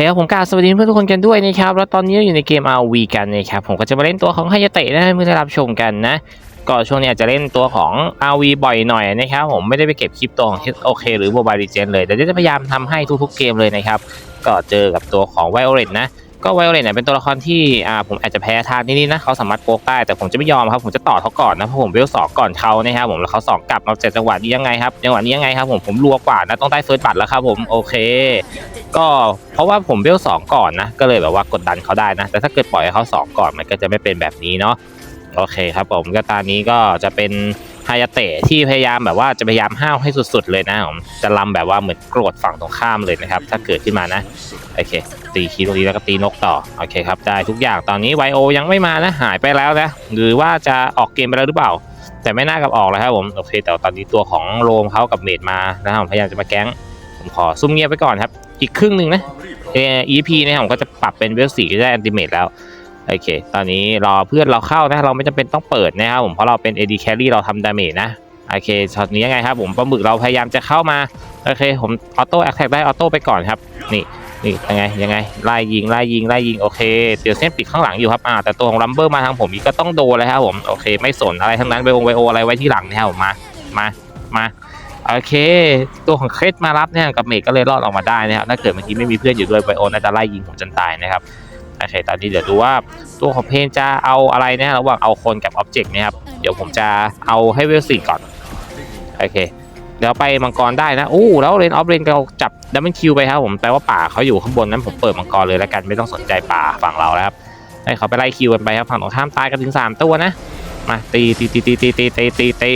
คครับผมกราสวัสดีเพื่อนทุกคนกันด้วยนะครับแล้วตอนนี้เราอยู่ในเกม RV กันนะครับผมก็จะมาเล่นตัวของไฮยาเตะนะให้เพื่อนได้รับชมกันนะก็ช่วงนี้อาจจะเล่นตัวของ RV บ่อยหน่อยนะครับผมไม่ได้ไปเก็บคลิปตัวของ HOK หรือ Mobile Legends เลยแต่จะพยายามทำให้ทุกๆเกมเลยนะครับก็เจอกับตัวของ Violet นะ ก็ Violet เนี่ยเป็นตัวละครที่อ่าผมอาจจะแพ้ทางนิดๆนะเขาสามารถโป๊กได้แต่ผมจะไม่ยอมครับผมจะต่อเขาก่อนนะเพราะผมเวลสองก่อนเขานะครับผมแล้วเขาสองกลับมาเจ็ดจังหวะนี้ยังไงครับจังหวะนี้ยังไงครับผมผมรัวกว่านะต้องได้เฟิร์สบัตรแล้วครับผมโอเค ก็เพราะว่าผมเวลสองก่อนนะก็เลยแบบว่ากดดันเขาได้นะ แต่ถ้าเกิดปล่อยให้เขาสองก่อนมันก็จะไม่เป็นแบบนี้เนาะโอเคครับผมก็ตอนนี้ก็จะเป็น ฮายาเตะที่พยายามแบบว่าจะพยายามห้าวให้สุดๆเลยนะผมจะลำแบบว่าเหมือนโกรธฝั่งตรงข้ามเลยนะครับ ถ้าเกิดขึ้นมานะโอเค ตีคีย์ตรงนี้แล้วก็ตีนกต่อโอเคครับได้ทุกอย่างตอนนี้ไวโอยังไม่มานะหายไปแล้วนะหรือว่าจะออกเกมไปแล้วหรือเปล่า แต่ไม่น่ากับออกแล้วครับผมโอเคแต่ตอนนี้ตัวของโรมเขากับเมดมานะครับผมพยายามจะมาแก๊งผมขอซุ่มเงียบไปก่อนครับอีกครึ่งหนึ่งนะเอ EP เนี่ยผมก็จะปรับเป็นเวลสี่ก็ได้อันติเมตแล้ว โอเค ตอนนี้รอเพื่อนเราเข้านะ เราไม่จำเป็นต้องเปิดนะครับผมเพราะเราเป็น AD Carry เราทำดาเมจนะโอเคช็อตนี้ยังไงครับผมปลาหมึกเราพยายามจะเข้ามาโอเค ผมออโต้แอคแท็กได้ออโต้ไปก่อนครับ นี่นี่ยังไงยังไงไล่ยิงไล่ยิงไล่ยิงโอเคเดี๋ยวเส้นปิดข้างหลังอยู่ครับอ่าแต่ตัวของลัมเบอร์มาทางผมอีกก็ต้องโดนเลยครับผมโอเค ไม่สนอะไรทั้งนั้นไวโอไวโออะไรไว้ที่หลังนะครับผมมามามาโอเค ตัวของเครดมารับเนี่ยกับเมกก็เลยรอดออกมาได้นะครับถ้าเกิดเมื่อกี้ไม่มีเพื่อนอยู่ด้วยไวโอน่าจะไล่ยิงผมจนตายนะครับ โอเคตอนนี้เดี๋ยวดูว่าตัวของเพนจะเอาอะไรนะระหว่างเอาคนกับอ็อบเจกต์นะครับเดี๋ยวผมจะเอาให้เวลสี่ก่อนโอเคเดี๋ยวไปมังกรได้นะอู้แล้วเลนออฟเลนเราจับดับเบิลคิวไปครับผมแปลว่าป่าเขาอยู่ข้างบนนั้นผมเปิดมังกรเลยแล้วกันไม่ต้องสนใจป่าฝั่งเราแล้วครับให้เขาไปไล่คิวกันไปครับฝั่งตรงข้ามตายกันถึงสามตัวนะมาตีตีตีตีตีตีตีตีตี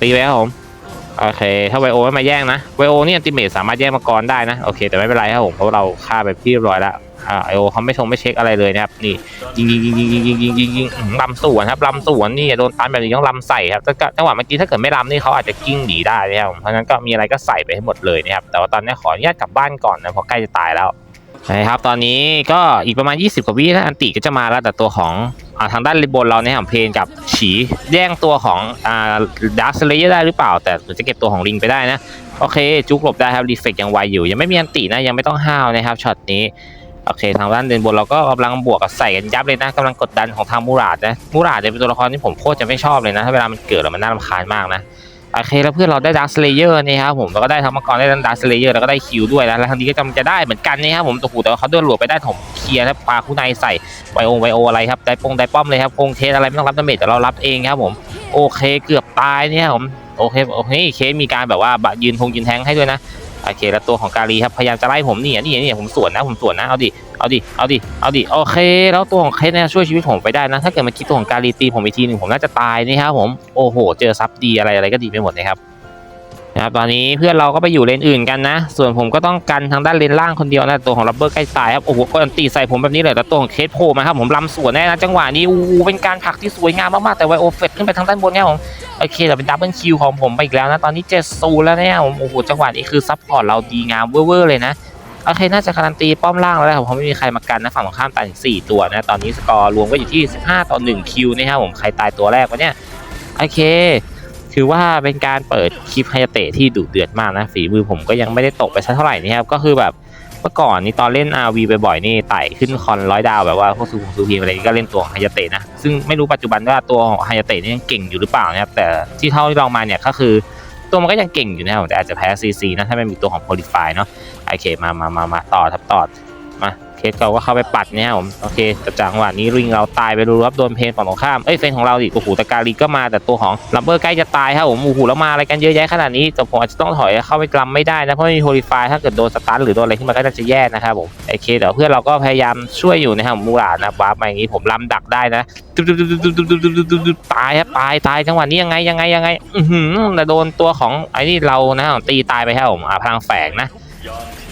ตีไปครับผม โอเค ถ้าไวโอไม่มาแย่งนะ ไวโอนี่อันติเมตสามารถแย่งมังกรได้นะ โอเค แต่ไม่เป็นไรครับผม เพราะเราฆ่าไปที่เรียบร้อยแล้วอ่าไอโอเขาไม่ชงไม่เช็คอะไรเลยนะครับ นี่ยิงยิงยิงยิงยิงยิงยิงยิงยิงอื้อหือลำสวนครับลำสวนนี่โดนตันแบบนี้ต้องลำใส่ครับแต่ก็จังหวะเมื่อกี้ถ้าเกิดไม่ลำนี่เขาอาจจะกิ้งหนีได้นะครับเพราะฉะนั้นก็มีอะไรก็ใส่ไปให้หมดเลยนะครับ แต่ว่าตอนนี้ขออนุญาตกลับบ้านก่อนนะเพราะใกล้จะตายแล้ว นะครับตอนนี้ก็อีกประมาณ 20 กว่าวินะอันติก็จะมาแล้วแต่ตัวของอทางด้านริบบนเราเนี่ยผมเพลงกับฉีแย่งตัวของดาร์คเลเยอร์ได้หรือเปล่า แต่เหมือนจะเก็บตัวของลิงไปได้นะ โอเค จุกหลบได้ครับรีเฟกยังไวอยู่ ยังไม่มีอันตินะยังไม่ต้องห้าวนะครับช็อตนี้โอเค ทางด้านเดนบนเราก็กำลังบวกกับใส่กันยับเลยนะกำลังกดดันของทางมูราดนะมูราดเนี่ยเป็นตัวละครที่ผมโคตรจะไม่ชอบเลยนะถ้าเวลามันเกิดแล้วมันน่ารำคาญมากนะ โอเคแล้วเพื่อนเราได้ดาร์สเลเยอร์นี่ครับผมแล้วก็ได้ทั้งมังกรได้ทั้งดาร์สเลเยอร์แล้วก็ได้คิวด้วยแล้วทางนี้ก็จำจะได้เหมือนกันนี่ครับผมตัวหูแต่ว่าเขาเดินหลวไปได้ถมเคลียร์แล้วปาคู่ในใส่ไวโอไวโออะไรครับได้ปงได้ป้อมเลยครับคงเทสอะไรไม่ต้องรับดาเมจแต่เรารับเองครับผมโอเคเกือบตายเนี่ยผมโอเคโอเคเคสมีการแบบว่าบะยืนพงยืนแทงให้ด้วยนะ โอเค แล้วตัวของกาลีครับพยายามจะไล่ผมนี่อะนี่นี่ผมสวนนะผมสวนนะเอาดิเอาดิเอาดิเอาดิโอเค แล้วตัวของเคสเนี่ยช่วยชีวิตผมไปได้นะ ถ้าเกิดมาคิดตัวของกาลีตีผมอีกทีหนึ่งผมน่าจะตายนี่ครับผมโอ้โห เจอซับดีอะไรอะไรก็ดีไปหมดนะครับ นะครับตอนนี้เพื่อนเราก็ไปอยู่เลนอื่นกันนะ ส่วนผมก็ต้องกันทางด้านเลนล่างคนเดียวนะตัวของรับเบอร์ใกล้ตายครับโอ้โหก็อันตีใส่ผมแบบนี้เลยแล้วตัวของเคสโผล่มาครับผมลำสวนแน่นะจังหวะนี้อู้เป็นการผลักที่สวยงามมากๆแต่ไวโอเฟตขึ้นไปทางด้านบนเนี่ยผมโอเคแต่เป็นดับเบิลคิวของผมไปอีกแล้วนะตอนนี้เจ็ดศูแล้วเนี่ยผมโอ้โหจังหวะนี้คือซัพพอร์ตเราดีงามเวอร์เลยนะโอเคน่าจะการันตีป้อมล่างแล้วแหละผมเพราะไม่มีใครมากันนะฝั่งตรงข้ามตายถึง4ตัวนะตอนนี้สกอร์รวมก็อยู่ที่ 15 ต่อ1คิวนะครับผมใครตายตัวแรกวะเนี่ยโอเค ถือว่าเป็นการเปิดคลิปไฮยาเตะที่ดุเดือดมากนะฝีมือผมก็ยังไม่ได้ตกไปสักเท่าไหร่นี่ครับก็คือแบบเมื่อก่อนนี่ตอนเล่น RV บ่อยนี่ไต่ขึ้นคอนร้อยดาวแบบว่าพวกซูพงซูพีอะไรนี่ก็เล่นตัวของไฮยาเตะนะซึ่งไม่รู้ปัจจุบันว่าตัวของไฮยาเตะนี่ยังเก่งอยู่หรือเปล่านะครับแต่ที่เท่าที่ลองมาเนี่ยก็คือ ตัวมันก็ยังเก่งอยู่นะครับแต่อาจจะแพ้ซีซีนะถ้าไม่มีตัวของโพลิฟายเนาะโอเคมามามามาต่อทับต่อมา สเก่าก็เข้าไปปัดเนี่ยผมโอเคจังหวะนี้ริงเราตายไปดูครับโดนเพนฝั่งตรงข้ามเอ้ยเพนของเราดิโอ้โหตะการีก็มาแต่ตัวของลัมเบอร์ใกล้จะตายครับผมโอ้โหแล้วมาอะไรกันเยอะแยะขนาดนี้แต่ผมอาจจะต้องถอยเข้าไปกลัมไม่ได้นะเพราะมีโฮลิฟายถ้าเกิดโดนสตาร์หรือโดนอะไรขึ้นมาก็จะแย่นะครับผมโอเคเดี๋ยวเพื่อนเราก็พยายามช่วยอยู่นะครับมูรานะบ้ามาอย่างนี้ผมลำดักได้นะตายครับตายตายจังหวะนี้ยังไงยังไงยังไงอือหือแต่โดนตัวของไอ้นี่เรานะตีตายไปครับผมพลังแฝงนะ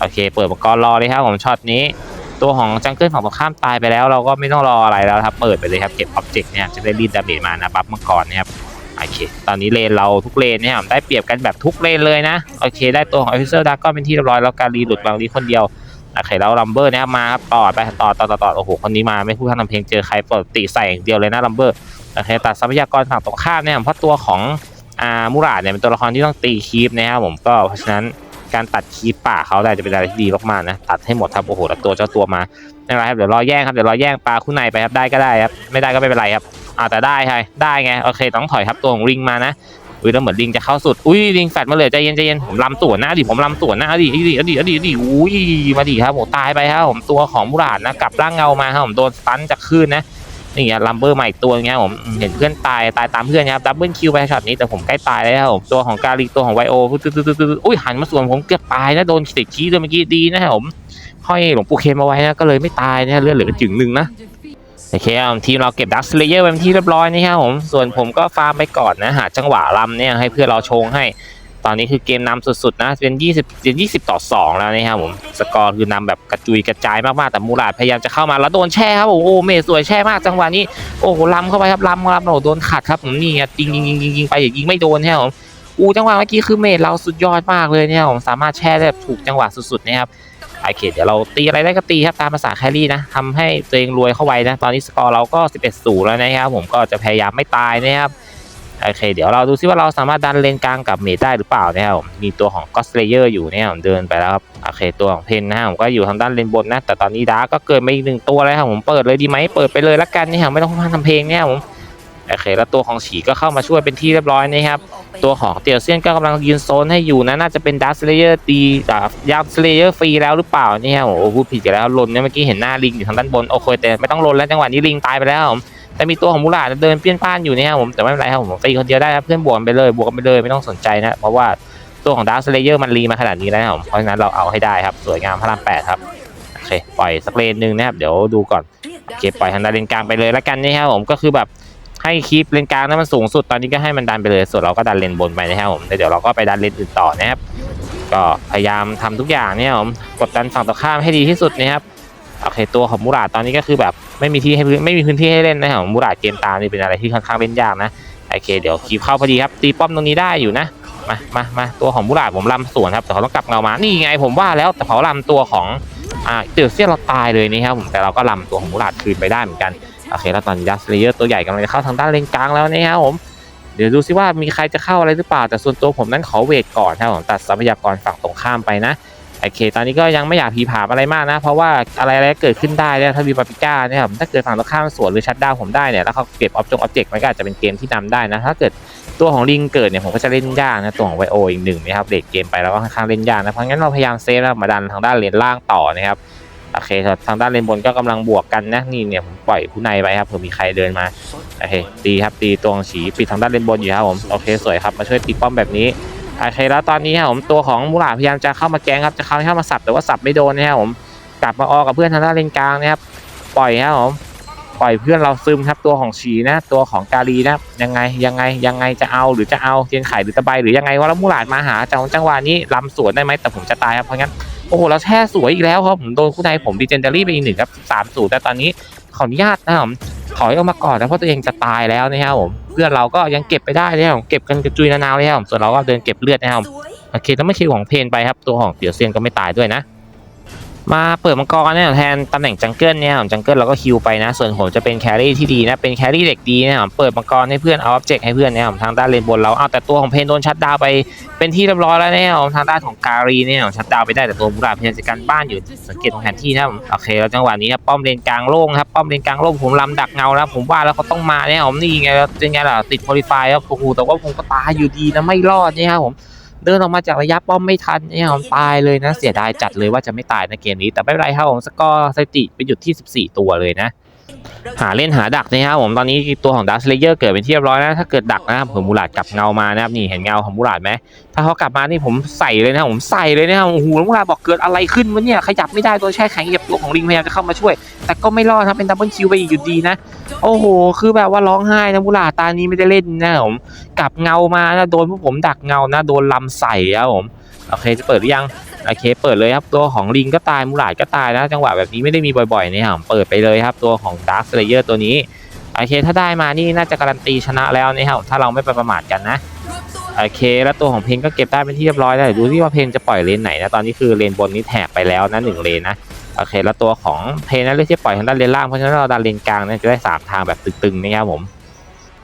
โอเค เปิดมังกรรอเลยครับผมช็อตนี้ ตัวของจังเกิลฝั่งตรงข้ามตายไปแล้ว เราก็ไม่ต้องรออะไรแล้วครับ เปิดไปเลยครับเก็บอ็อบเจกต์เนี่ยจะได้รีดดาเมจมานะบัฟมังกรนะครับโอเค ตอนนี้เลนเราทุกเลนเนี่ยได้เปรียบกันแบบทุกเลนเลยนะ โอเค ได้ตัวของออฟฟิเซอร์ดักก็เป็นที่เรียบร้อยแล้วการรีหลุดบางรีคนเดียวโอเคแล้วลัมเบอร์เนี่ยมาครับต่อไปต่อต่อต่อต่อโอ้โหคนนี้มาไม่พูดทำเพลงเจอใครปกติใส่อย่างเดียวเลยนะลัมเบอร์โอเคตัดทรัพยากรฝั่งตรงข้ามเนี่ยเพราะตัวของอ่ามูราดเนี่ยเป็นตัวละครที่ต้องตีคีปนะครับผมก็เพราะฉะนั้น การตัดคีปป่าเขาได้จะเป็นอะไรที่ดีมากๆนะตัดให้หมดครับโอ้โหแล้วตัวเจ้าตัวมาไม่เป็นไรครับเดี๋ยวรอแย่งครับเดี๋ยวรอแย่งปลาคู่ในไปครับได้ก็ได้ครับไม่ได้ก็ไม่เป็นไรครับอ่าแต่ได้ใช่ได้ไงโอเคต้องถอยครับตัวของลิงมานะอุ้ยแล้วเหมือนลิงจะเข้าสุดอุ้ยลิงแฟดมาเลยใจเย็นใจเย็นผมลำสวนหน้าดิผมลำสวนหน้าดิดิดิดิดิดิอุ้ยมาดิครับผมตายไปครับผมตัวของมุราดนะกลับร่างเงามาครับผมโดนสตันจากคลื่นนะ นี่ไงลัมเบอร์ใหม่อีกตัวเงี้ยผมเห็นเพื่อนตายตายตามเพื่อนครับดับเบิลคิวไปช็อตนี้แต่ผมใกล้ตายแล้วครับผมตัวของกาลีตัวของไวโอตึ๊ดตึ๊ดตึ๊ดตึ๊ดอุ้ยหันมาส่วนผมเกือบตายนะโดนติดชี้ด้วยเมื่อกี้ดีนะครับผมห้อยหลวงปู่เคนมาไว้นะก็เลยไม่ตายนะเลือดเหลือกระจึงหนึ่งนะโอเคครับทีมเราเก็บดักสเลเยอร์ไว้เป็นที่เรียบร้อยนะครับผมส่วนผมก็ฟาร์มไปก่อนนะหาจังหวะลำเนี่ยให้เพื่อนเราชงให้ ตอนนี้คือเกมนำสุดๆนะ เป็น20เป็น20 ต่อ 2 แล้วนะครับผม สกอร์คือนำแบบกระจุยกระจายมากๆ แต่มูราดพยายามจะเข้ามาแล้วโดนแช่ครับ โอ้โหเมสวยแช่มากจังหวะนี้ โอ้โหลำเข้าไปครับลำลำโอ้โหโดนขัดครับผมนี่ไงยิงยิงยิงยิงยิงไปอย่ายิงไม่โดนใช่ผมอูจังหวะเมื่อกี้คือเมย์เราสุดยอดมากเลยเนี่ยผมสามารถแช่ได้แบบถูกจังหวะสุดๆนะครับโอเคเดี๋ยวเราตีอะไรได้ก็ตีครับตามภาษาแครี่นะทำให้ตัวเองรวยเข้าไว้นะ ตอนนี้สกอร์เราก็ 11ศูแล้วนะครับผมก็จะพยายามไม่ตายนะครับ โอเค เดี๋ยวเราดูซิว่าเราสามารถดันเลนกลางกับเมดได้หรือเปล่านะครับผมมีตัวของก็สเลเยอร์อยู่เนี่ยผมเดินไปแล้วครับโอเคตัวของเพนนะฮะผมก็อยู่ทางด้านเลนบนนะ แต่ตอนนี้ดาร์ก็เกิดมาอีกหนึ่งตัวแล้วครับผมเปิดเลยดีไหมเปิดไปเลยละกันนี่ครับไม่ต้องพังทำเพลงเนี่ยผมโอเคแล้วตัวของฉีก็เข้ามาช่วยเป็นที่เรียบร้อยนะครับตัวของเตียวเซียนก็กำลังยืนโซนให้อยู่นะน่าจะเป็นดัสเลเยอร์ตีอ่ายามสเลเยอร์ฟรีแล้วหรือเปล่านี่ครับโอ้พูดผิดกันแล้วลนเนี่ยเมื่อกี้เห็นหน้าลิงอยู่ทางด้านบนโอเคแต่ไม่ต้องลนแล้วจังหวะนี้ลิงตายไปแล้วผม แต่มีตัวของมูลาดเดินเปี้ยนป้านอยู่เนี่ยครับผมแต่ไม่เป็นไรครับผมตีคนเดียวได้ครับเพื่อนบวกไปเลยบวกไปเลยไม่ต้องสนใจนะเพราะว่าตัวของดาร์สเลเยอร์มันรีมาขนาดนี้แล้วครับผมเพราะฉะนั้นเราเอาให้ได้ครับสวยงามพระรามแปดครับโอเคปล่อยสักเลนหนึ่งนะครับเดี๋ยวดูก่อนโอเคปล่อยทางด้านเลนกลางไปเลยแล้วกันนี่ครับผมก็คือแบบให้คีปเลนกลางนั้นมันสูงสุดตอนนี้ก็ให้มันดันไปเลยส่วนเราก็ดันเลนบนไปนะครับผมเดี๋ยวเราก็ไปดันเลนอื่นต่อนะครับก็พยายามทำทุกอย่างเนี่ยครับผมกดดันฝั่งตรงข้ามให้ดีที่สุดนะครับ โอเค ตัวของมูราดตอนนี้ก็คือแบบไม่มีที่ให้พื้นไม่มีพื้นที่ให้เล่นนะครับมูราดเกมตามนี่เป็นอะไรที่ค่อนข้างเล่นยากนะโอเคเดี๋ยวคีบเข้าพอดีครับ ตีป้อมตรงนี้ได้อยู่นะมามามาตัวของมูราดผมลำสวนครับแต่เขาต้องกลับเงามานี่ไงผมว่าแล้วแต่เขาลำตัวของอ่าเตือเสียเราตายเลยนี่ครับผมแต่เราก็ลำตัวของมูราดคืนไปได้เหมือนกันโอเคแล้วตอนนี้ดัสเลเยอร์ตัวใหญ่กำลังจะเข้าทางด้านเลนกลางแล้วนะครับผมเดี๋ยวดูซิว่ามีใครจะเข้าอะไรหรือเปล่า แต่ส่วนตัวผมนั้นขอเวทก่อนครับผมตัดทรัพยากรฝั่งตรงข้ามไปนะ โอเค ตอนนี้ก็ยังไม่อยากผีผามอะไรมากนะ เพราะว่าอะไรอะไรเกิดขึ้นได้เนี่ยถ้ามีปาปิก้าเนี่ยครับถ้าเกิดฝั่งตรงข้ามสวนหรือชัดดาวผมได้เนี่ยแล้วเขาเก็บออบจงออบเจกต์มันก็อาจจะเป็นเกมที่นำได้นะ ถ้าเกิดตัวของลิงเกิดเนี่ยผมก็จะเล่นยากนะตัวของไวโออีกหนึ่งนะครับเด็กเกมไปแล้วก็ค่อนข้างเล่นยากนะเพราะงั้นเราพยายามเซฟนะมาดันทางด้านเลนล่างต่อนะครับโอเคครับทางด้านเลนบนก็กำลังบวกกันนะนี่เนี่ยผมปล่อยผู้ในไปครับเผื่อมีใครเดินมาโอเคตีครับตีตัวของฉีปิดทางด้านเลนบนอยู่ครับผมโอเคสวยครับมาช่วยตีป้อมแบบนี้ โอเคแล้วตอนนี้ครับผมตัวของมูหลาพยายามจะเข้ามาแกงครับจะเข้าเข้ามาสับแต่ว่าสับไม่โดนนะครับผมกลับมาออกกับเพื่อนทางด้านเลนกลางนะครับปล่อยครับผมปล่อยเพื่อนเราซึมครับตัวของฉีนะ ตัวของกาลีนะยังไงยังไงยังไงจะเอาหรือจะเอาเทียนไข่หรือตะไบหรือยังไงว่าแล้วมูหลาดมาหาจังจังหวะนี้ลำสวนได้ไหมแต่ผมจะตายครับเพราะงั้นโอ้โหเราแช่สวยอีกแล้วครับผมโดนคู่ในผมดีเจนเดอรี่ไปอีกหนึ่งครับสามศูนย์แต่ตอนนี้ขออนุญาตนะครับถอยออกมาก่อนนะเพราะตัวเองจะตายแล้วนะครับผม เพื่อนเราก็ยังเก็บไปได้นะครับเก็บกันกระจุยนานๆเลยครับส่วนเราก็เดินเก็บเลือดนะครับโอเคแล้วไม่ใช่ของเพนไปครับตัวของเตียวเซียนก็ไม่ตายด้วยนะ มาเปิดมังกรเนี่ยแทนตำแหน่งจังเกิลเนี่ยจังเกิลเราก็คิวไปนะ ส่วนผมจะเป็นแครี่ที่ดีนะ เป็นแครี่เด็กดีนะครับเปิดมังกรให้เพื่อนเอาอ็อบเจกต์ให้เพื่อนเนะครับทางด้านเลนบนเราเอาแต่ตัวของเพนโดนชัดดาวไปเป็นที่เรียบร้อยแล้วเนะครับทางด้านของการีเนี่ยชัดดาวไปได้แต่ตัวบุราพยายามจะกันบ้านอยู่สังเกตของแผนที่นะโอเคแล้วจังหวะนี้ครับป้อมเลนกลางโล่งครับป้อมเลนกลางโล่งผมลำดักเงาแล้วผมว่าแล้วเขาต้องมาเนี่ยผมนี่ไงแล้วเป็นไงล่ะติดโพลิฟายครับโอ้โหแต่ว่าผมก็ตายอยู่ดีนะไม่รอดเนี่ยครับผม เดินออกมาจากระยะป้อมไม่ทันเนี่ยผมตายเลยนะเสียดายจัดเลยว่าจะไม่ตายในเกมนี้แต่ไม่เป็นไรครับผมสกอร์สถิติไปหยุดที่ 14 ตัวเลยนะ หาเล่นหาดักนะครับผมตอนนี้ตัวของดัสเลเยอร์เกิดเป็นที่เรียบร้อยนะถ้าเกิดดักนะครับผมมูลาดกลับเงามานะครับนี่เห็นเงาของมูลาดไหมถ้าเขากลับมานี่ผมใส่เลยนะผมใส่เลยนะครับโอ้โหมูลาดบอกเกิดอะไรขึ้นวะเนี่ยขยับไม่ได้ตัวแช่แข็งเหยียบตัวของลิงพยายามจะเข้ามาช่วย แต่ก็ไม่รอดครับเป็นดับเบิลคิวไปอีกอยู่ดีนะโอ้โห คือแบบว่าร้องไห้นะมูลาดตานี้ไม่ได้เล่นนะผมกลับเงามานะโดนพวกผมดักเงานะโดนลำใส่ครับผมโอเคจะเปิดหรือยัง โอเคเปิดเลยครับตัวของลิงก็ตายมูหลาดก็ตายนะจังหวะแบบนี้ไม่ได้มีบ่อยๆนะครับเปิดไปเลยครับตัวของดาร์คสเลเยอร์ตัวนี้โอเคถ้าได้มานี่น่าจะการันตีชนะแล้วนะครับถ้าเราไม่ไปประมาทกันนะโอเค แล้วตัวของเพนก็เก็บได้เป็นที่เรียบร้อยแล้วเดี๋ยวดูที่ว่าเพนจะปล่อยเลนไหนนะตอนนี้คือเลนบนนี้แถกไปแล้วนะหนึ่งเลนนะโอเค แล้วตัวของเพนนั้นเลือกที่ปล่อยทางด้านเลนล่างเพราะฉะนั้นเราดันเลนกลางนี่จะได้สามทางแบบตึงๆนะครับผม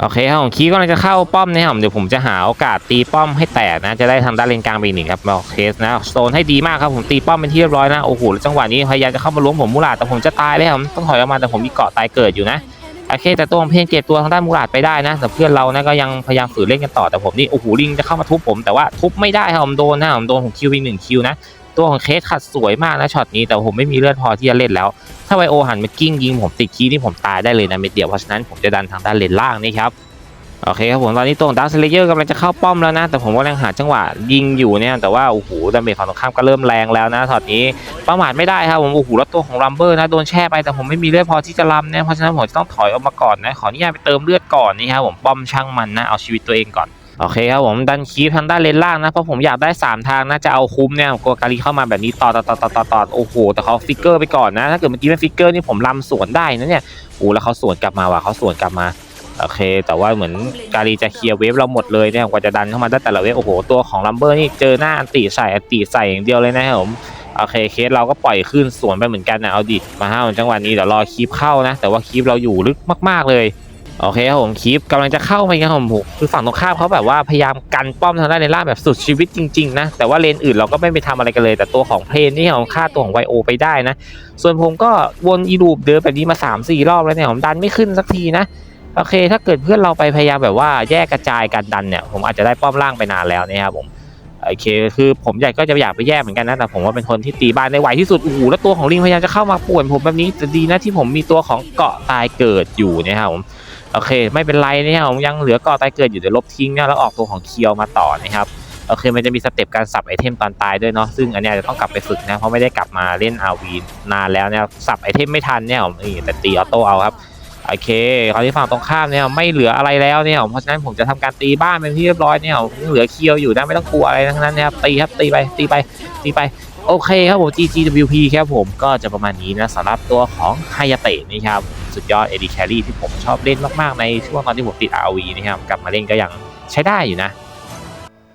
โอเคครับผมคีกำลังจะเข้าป้อมนะครับเดี๋ยวผมจะหาโอกาสตีป้อมให้แตกนะ จะได้ทางด้านเลนกลางไปหนึ่งครับโอเคนะโซนให้ดีมากครับผมตีป้อมเป็นที่เรียบร้อยนะโอ้โหจังหวะนี้พยายามจะเข้ามาล้วงผมมูลาดแต่ผมจะตายแล้วผมต้องถอยออกมาแต่ผมมีเกาะตายเกิดอยู่นะโอเคแต่ตัวของเพนเก็บตัวทางด้านมูลาดไปได้นะแต่เพื่อนเรานะก็ยังพยายามฝืนเล่นกันต่อแต่ผมนี่โอ้โหลิงจะเข้ามาทุบผมแต่ว่าทุบไม่ได้ครับผมโดนนะผมโดนผมคิวอีกหนึ่งคิวนะ ตัวของเคสขัดสวยมากนะช็อตนี้แต่ผมไม่มีเลือดพอที่จะเล่นแล้ว ถ้าไวโอหันมากิ้งยิงผมติดคีนี่ผมตายได้เลยนะเม็ดเดียวเพราะฉะนั้นผมจะดันทางด้านเลนล่างนี่ครับโอเคครับผมตอนนี้ตัวดักสเลเยอร์กำลังจะเข้าป้อมแล้วนะ แต่ผมกำลังหาจังหวะยิงอยู่เนี่ยแต่ว่าโอ้โหดาเมจฝั่งตรงข้ามก็เริ่มแรงแล้วนะถอดนี้ประมาทไม่ได้ครับผมโอ้โหแล้วตัวของลัมเบอร์นะโดนแช่ไปแต่ผมไม่มีเลือดพอที่จะล้ำเนี่ยเพราะฉะนั้นผมจะต้องถอยออกมาก่อนนะขออนุญาตไปเติมเลือดก่อนนี่ครับผมป้อมช่างมันนะเอาชีวิตตัวเองก่อน โอเคครับผมดันคีฟทางด้านเลนล่างนะเพราะผมอยากได้สามทางนะจะเอาคุ้มเนี่ยกัวการีเข้ามาแบบนี้ต่อต่อต่อต่อต่อต่อโอ้โหแต่เขาฟิกเกอร์ไปก่อนนะถ้าเกิดเมื่อกี้เป็นฟิกเกอร์นี่ผมล้ำสวนได้นะเนี่ยโอ้แล้วเขาสวนกลับมาว่ะเขาสวนกลับมาโอเค แต่ว่าเหมือนการีจะเคลียร์เวฟเราหมดเลยเนี่ยกว่าจะดันเข้ามาได้แต่ละเวฟโอ้โหตัวของลัมเบอร์นี่เจอหน้าอันติใส่อันติใส่อย่างเดียวเลยนะครับผมโอเคเคสเราก็ปล่อยขึ้นสวนไปเหมือนกันนะเอาดิมาห้าจังหวะนี้เดี๋ยวรอคีปเข้านะ แต่ว่าคีปเราอยู่ลึกมาก ๆเลย โอเคครับผมคีปกำลังจะเข้าไปครับผมคือฝั่งตรงข้ามเขาแบบว่าพยายามกันป้อมทางด้านในล่างแบบสุดชีวิตจริงๆนะแต่ว่าเลนอื่นเราก็ไม่ไปทำอะไรกันเลย แต่ตัวของเพลนนี่ผมฆ่าตัวของไวโอไปได้นะ ส่วนผมก็วนอีลูปเดินแบบนี้มา 3 4 รอบแล้วเนี่ยผมดันไม่ขึ้นสักทีนะโอเค ถ้าเกิดเพื่อนเราไปพยายามแบบว่าแยกกระจายกันดันเนี่ยผมอาจจะได้ป้อมล่างไปนานแล้วนะครับผมโอเคคือผมอยากก็จะอยากไปแยกเหมือนกันนะแต่ผมว่าเป็นคนที่ตีบ้านได้ไวที่สุดโอ้โหแล้วตัวของลิงพยายามจะเข้ามาป่วนผมแบบนี้แต่ดีนะที่ผมมีตัวของเกาะตายเกิดอยู่นะครับผม โอเค ไม่เป็นไรนะครับผมยังเหลือกาะตายเกิดอยู่เดี๋ยวลบทิ้งเนะแล้วออกตัวของเคียวมาต่อนะครับโอเคมันจะมีสเต็ปการสับไอเทมตอนตายด้วยเนาะซึ่งอันนี้จะต้องกลับไปฝึกนะเพราะไม่ได้กลับมาเล่นอาวีนานแล้วเนี่ยสับไอเทมไม่ทันเนี่ยผมนี่แต่ตีออโต้เอาครับโอเคคราวที่ฝั่งตรงข้ามเนี่ยไม่เหลืออะไรแล้วเนี่ยเพราะฉะนั้นผมจะทำการตีบ้านเป็นที่เรียบร้อยเนี่ยเหลือเคียวอยู่นะไม่ต้องกลัวอะไรทั้งนั้นนะครับตีครับตีไปตีไปตีไป โอเคครับผม GGWP ครับผมก็จะประมาณนี้นะสำหรับตัวของไฮยาเตะนี่ครับสุดยอด AD Carry ที่ผมชอบเล่นมาก ๆ ในช่วงตอนที่ผมติด RV นะครับกลับมาเล่นก็ยังใช้ได้อยู่นะ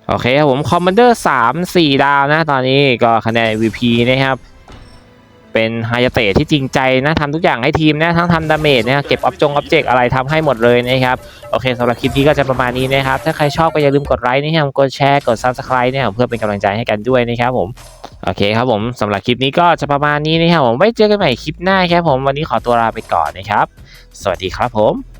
โอเคครับผมคอมมานเดอร์สามสี่ดาวนะ ตอนนี้ก็คะแนน VP นะครับ เป็นไฮยาเตะที่จริงใจนะทำทุกอย่างให้ทีมนะ ทั้งทำดาเมจนะเก็บออบจงออบเจกอะไรทำให้หมดเลยนะครับ โอเคสำหรับคลิปนี้ก็จะประมาณนี้นะครับ ถ้าใครชอบก็อย่าลืมกดไลค์นะครับกดแชร์กด subscribe เนี่ยเพื่อเป็นกำลังใจให้กันด้วยนะครับผม โอเคครับผมสำหรับคลิปนี้ก็จะประมาณนี้นะครับผมไว้เจอกันใหม่คลิปหน้าครับผมวันนี้ขอตัวลาไปก่อนนะครับ สวัสดีครับผม